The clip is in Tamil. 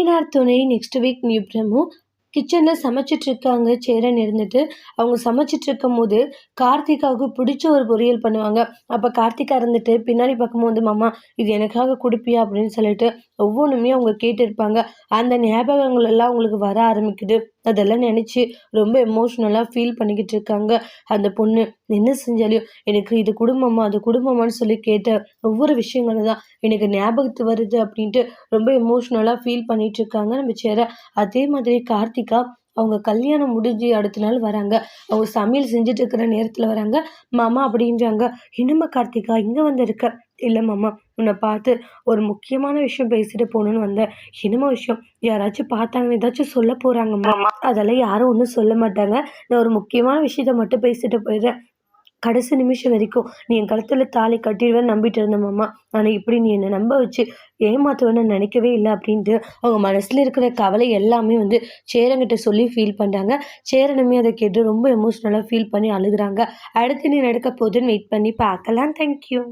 நயனார் துணை நெக்ஸ்ட் வீக் நியூ கிச்சனில் சமைச்சிட்ருக்காங்க சேரன் இருந்துட்டு. அவங்க சமைச்சிட்ருக்கும் போது கார்த்திகாவுக்கு பிடிச்ச ஒரு பொரியல் பண்ணுவாங்க. அப்போ கார்த்திகா இருந்துட்டு பின்னாடி பார்க்கும்போது மாமா இது எனக்காக கொடுப்பியா? அப்படின்னு சொல்லிட்டு ஒவ்வொன்றுமே அவங்க கேட்டிருப்பாங்க. அந்த ஞாபகங்கள் எல்லாம் அவங்களுக்கு வர ஆரம்பிக்குது. அதெல்லாம் நினச்சி ரொம்ப எமோஷ்னலாக ஃபீல் பண்ணிக்கிட்டு இருக்காங்க அந்த பொண்ணு. என்ன செஞ்சாலையும் எனக்கு இது குடும்பமா அது குடும்பமான்னு சொல்லி கேட்ட ஒவ்வொரு விஷயங்களும் தான் எனக்கு ஞாபகத்து வருது அப்படின்ட்டு ரொம்ப எமோஷ்னலாக ஃபீல் பண்ணிட்டு இருக்காங்க நம்ம சேர. அதே மாதிரி கார்த்திகா அவங்க கல்யாணம் முடிஞ்சு அடுத்த நாள் வராங்க. அவங்க சமையல் செஞ்சுட்டு இருக்கிற நேரத்தில் வராங்க. மாமா அப்படின்றாங்க. என்னம்மா கார்த்திகா இங்கே வந்திருக்க இல்லை மாமா உன்னை பார்த்து ஒரு முக்கியமான விஷயம் பேசிட்டு போகணுன்னு வந்தேன். என்னமோ விஷயம்? யாராச்சும் பார்த்தாங்கன்னு ஏதாச்சும் சொல்ல போகிறாங்க மாமா அதெல்லாம் யாரும் ஒன்றும் சொல்ல மாட்டாங்க. நான் ஒரு முக்கியமான விஷயத்த மட்டும் பேசிட்டு போயிடுறேன். கடைசி நிமிஷம் வரைக்கும் நீ என் கழுத்தில் தாலி கட்டிடுவேன்னு நம்பிட்டு இருந்த மாமா. ஆனால் இப்படி நீ என்னை நம்ப வச்சு ஏமாத்துவேன்னு நினைக்கவே இல்லை அப்படின்ட்டு அவங்க மனசில் இருக்கிற கவலை எல்லாமே வந்து சேரங்கிட்ட சொல்லி ஃபீல் பண்ணுறாங்க சேரனுமே அதை கேட்டு ரொம்ப எமோஷ்னலாக ஃபீல் பண்ணி அழுகுறாங்க. அடுத்து நீ நடக்க போகுதுன்னு வெயிட் பண்ணி பார்க்கலாம். தேங்க்யூ